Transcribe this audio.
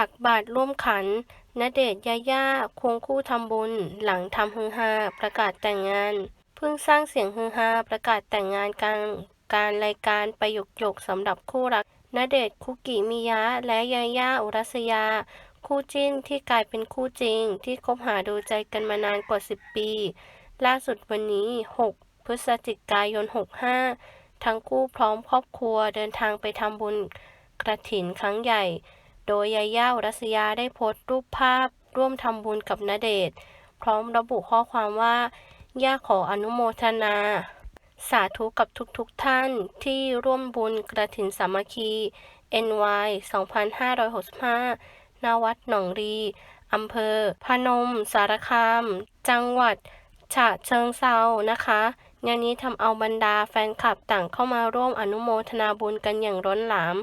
ตักบาตรร่วมขันณเดชน์ยาย่าควงคู่ทำบุญ หลังทำฮือฮาประกาศแต่งงาน เพิ่งสร้างเสียงฮือฮาประกาศแต่งงานกลางการรายการประหยกหยกสำหรับคู่รักณเดชน์คุกิมิยะ และยาย่าอุรัสยา คู่จิ้นที่กลายเป็นคู่จริง ที่คบหาดูใจกันมานานกว่า 10 ปี ล่าสุดวันนี้ 6 พฤศจิกายน 65 ทั้งคู่พร้อมครอบครัวเดินทางไปทำบุญกระถินครั้งใหญ่ โดยยาย่ารัสยาได้โพสต์รูปภาพร่วมทำบุญกับณเดชน์พร้อมระบุข้อความว่า ย่าขออนุโมทนา สาธุกับทุกๆทท่านที่ร่วมบุญกระถินสามัคคี NY 2565ณวัดหนองรีอำเภอ พนม สารคาม จังหวัด ฉะเชิงเซานะคะงานนี้ทำเอาบรรดาแฟนคลับต่างเข้ามาร่วมอนุโมทนาบุญกันอย่างล้นหลาม